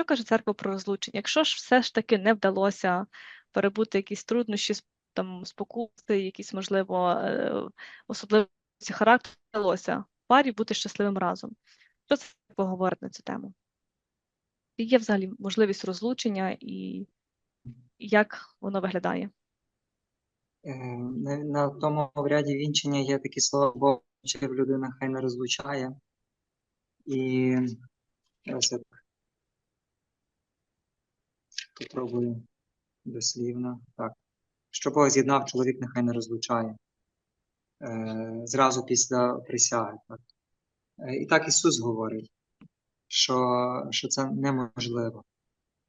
Що каже церква про розлучення? Якщо ж все ж таки не вдалося перебути якісь труднощі, там спокуси, якісь, можливо, е, особливості характеру вдалося парі бути щасливим разом. Що це говорить на цю тему? Є взагалі можливість розлучення і як воно виглядає? Е, На, тому обряді вінчення є такі слова Бог, що людина хай не розлучає. І ось так попробую дослівно. Так. Що Бог з'єднав, чоловік нехай не розлучає. Е, зразу після присяги. Так. Е, і так Ісус говорить, що, що це неможливо.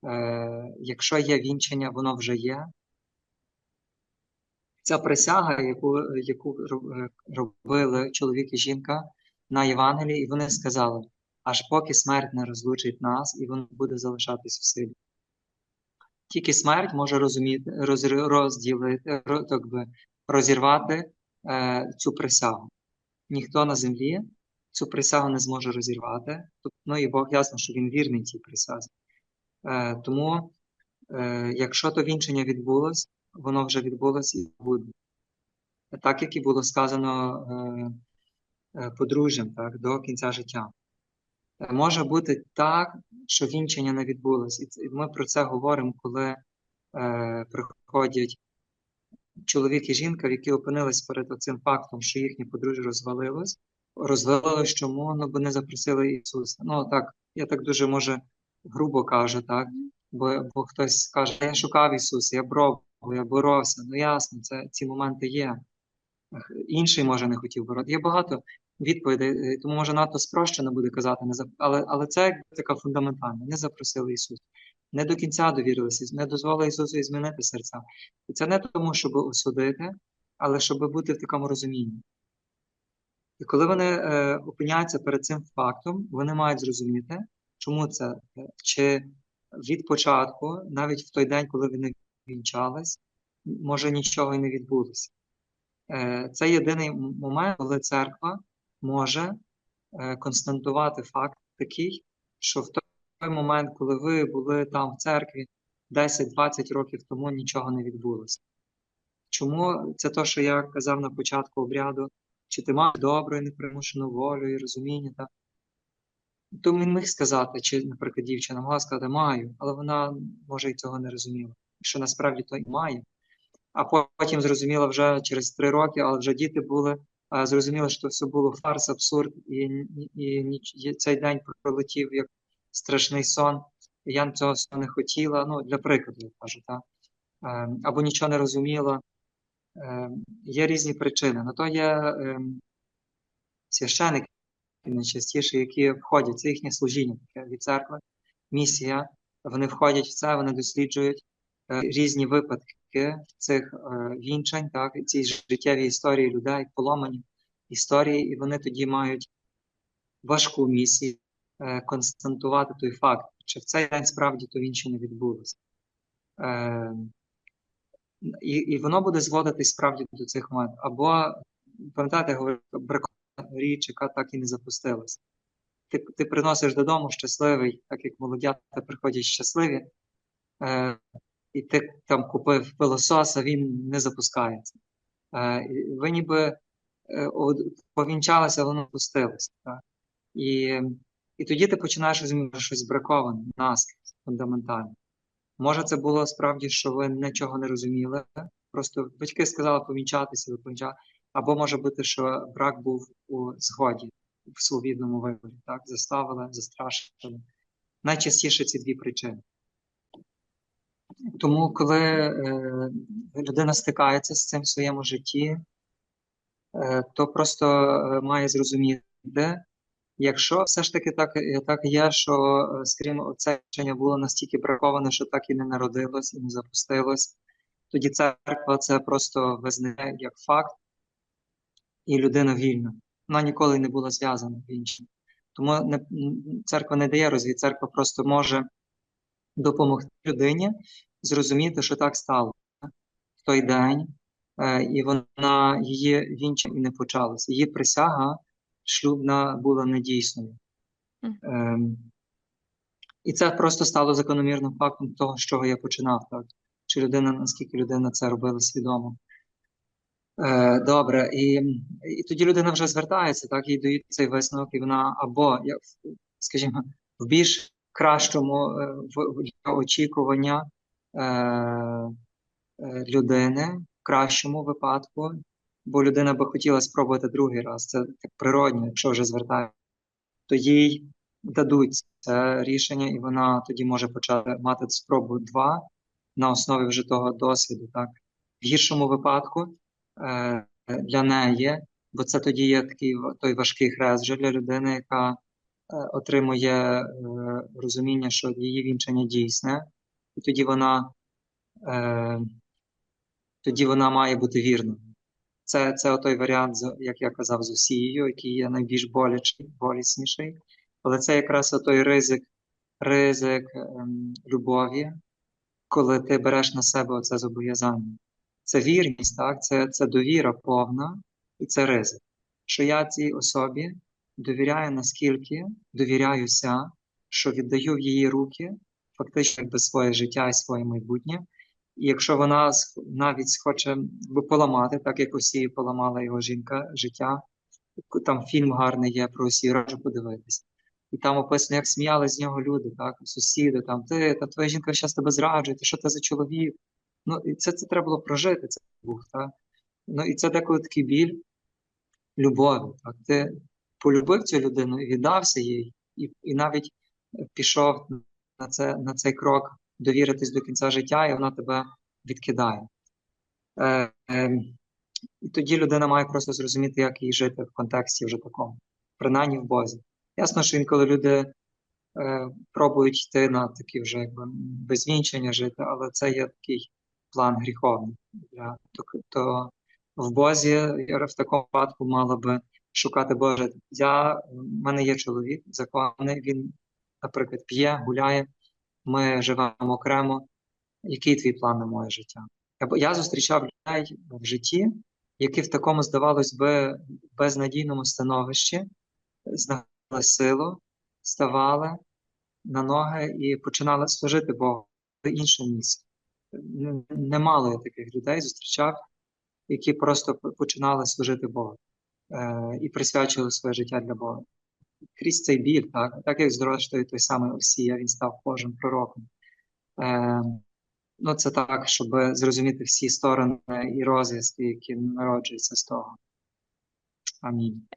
Е, якщо є вінчення, воно вже є. Ця присяга, яку, яку робили чоловік і жінка на Євангелії, і вони сказали, аж поки смерть не розлучить нас, і воно буде залишатись в силі. Тільки смерть може розуміти, розр- розділити, ро- так би, розірвати е, цю присягу. Ніхто на землі цю присягу не зможе розірвати. Ну і Бог ясно, що він вірний цій присязі. Е, тому, е, якщо то вінчення відбулось, воно вже відбулось і буде. Так, як і було сказано е, е, подружжям так, до кінця життя. Е, Може бути так, що вінчення не відбулось. І ми про це говоримо, коли е, приходять чоловік і жінка, які опинились перед цим фактом, що їхнє подружжя розвалилось. Розвалилось чому? Ну, бо не запросили Ісуса. Ну, так, я так дуже, може, грубо кажу, так? Бо, бо хтось каже, я шукав Ісуса, я пробував, я боровся. Ну, ясно, це, ці моменти є. Інший, може, не хотів бороти. Є багато відповідей, е, тому може надто спрощено буде казати, не зап- але, але це така фундаментальна. Не запросили Ісуса. Не до кінця довірилися, не дозволили Ісусу змінити серця. І це не тому, щоб осудити, але щоб бути в такому розумінні. І коли вони е, опиняються перед цим фактом, вони мають зрозуміти, чому це, е, чи від початку, навіть в той день, коли вони вінчались, може нічого і не відбулося. Е, Це єдиний момент, коли церква може е, констатувати факт такий, що в той момент, коли ви були там в церкві 10-20 років тому, нічого не відбулося. Чому це те, що я казав на початку обряду, чи ти маєш добру і непримушену волю і розуміння, так? То він міг сказати, чи, наприклад, дівчина могла сказати, маю, але вона може і цього не розуміла. Що насправді то і має. А потім зрозуміла вже через три роки, але вже діти були, а, зрозуміла, що все було фарс, абсурд, і, і, і цей день пролетів як страшний сон. Я цього не хотіла, ну, для прикладу, я кажу, так? Ем, або нічого не розуміла. Ем, Є різні причини. На то є ем, священики найчастіше, які входять, це їхнє служіння таке від церкви, місія. Вони входять в це, вони досліджують е, різні випадки цих е, вінчань, так, ці життєві історії людей, поломані історії, і вони тоді мають важку місію е, констатувати той факт, чи в цей день справді то вінчання відбулося. Е, і, і воно буде зводитись справді до цих моментів. Або, пам'ятаєте, бракова річ, яка так і не запустилась. Ти, ти приносиш додому щасливий, так як молодята приходять щасливі, і ти там купив пилосос, а він не запускається. Е, ви ніби е, повінчалися, воно пустилося. І, і тоді ти починаєш розуміти, що щось браковане, наскрізь, фундаментально. Може, це було справді, що ви нічого не розуміли, просто батьки сказали повінчатися, ви. Або може бути, що брак був у згоді, в свобідному виборі, так? Заставили, застрашили. Найчастіше ці дві причини. Тому, коли е, людина стикається з цим в своєму житті, е, то просто е, має зрозуміти, якщо все ж таки так, е, так є, що, е, це рішення було настільки браковане, що так і не народилось, і не запустилось, тоді церква це просто визнає як факт, і людина вільна. Вона ніколи не була зв'язана в іншому. Тому не, церква не дає розвід, церква просто може допомогти людині зрозуміти, що так стало в той день, е, і вона її вінчим і не почалося. Її присяга шлюбна була недійсною. Ем, І це просто стало закономірним фактом того, з чого я починав, так? Чи людина, наскільки людина це робила свідомо. Е, добре, і, і тоді людина вже звертається, так, їй дають цей висновок, і вона або, як, скажімо, в більш кращому е, в, в очікування е, е, людини, в кращому випадку, бо людина би хотіла спробувати другий раз, це так природньо, якщо вже звертається, то їй дадуть це рішення, і вона тоді може почати мати спробу два на основі вже того досвіду. Так? В гіршому випадку е, для неї, бо це тоді є такий той важкий хрест вже для людини, яка е, отримує е, розуміння, що її вінчання дійсне, і тоді вона, е, тоді вона має бути вірною. Це, це той варіант, як я казав, з Осією, який є найбільш болячий, болісніший. Але це якраз той ризик, ризик ем, любові, коли ти береш на себе оце зобов'язання. Це вірність, так? Це, це довіра повна і це ризик. Що я цій особі довіряю наскільки довіряюся, що віддаю в її руки фактично якби своє життя і своє майбутнє. І якщо вона навіть якби, поламати, так як Осії поламала його жінка життя, там фільм гарний є про Осію, раджу подивитись. І там описано, як сміялись з нього люди, так, сусіди, там, ти, та твоя жінка зараз тебе зраджує, ти що це за чоловік? Ну, і це, це треба було прожити, це був, так? Ну, і це деколи такий біль любові, так? Ти полюбив цю людину і віддався їй, і, і навіть пішов на, це, на цей крок довіритись до кінця життя, і вона тебе відкидає. Е, е, і тоді людина має просто зрозуміти, як їй жити в контексті вже такому, принаймні в Бозі. Ясно, що інколи люди е, пробують йти на такі вже якби без вінчення жити, але це є такий план гріховний. Для, то, то в Бозі в такому випадку мала би шукати Боже. Я, в мене є чоловік законний, він, наприклад, п'є, гуляє, ми живемо окремо. Який твій план на моє життя? Я зустрічав людей в житті, які в такому, здавалось би, безнадійному становищі знаходили силу, ставали на ноги і починали служити Богу в іншому місці. Немало я таких людей зустрічав, які просто починали служити Богу е, і присвячували своє життя для Бога. Крізь цей біль, так, так як зрештою той самий Осія, він став Божим пророком. Е, ну, це так, щоб зрозуміти всі сторони і розв'язки, які народжуються з того. Амінь.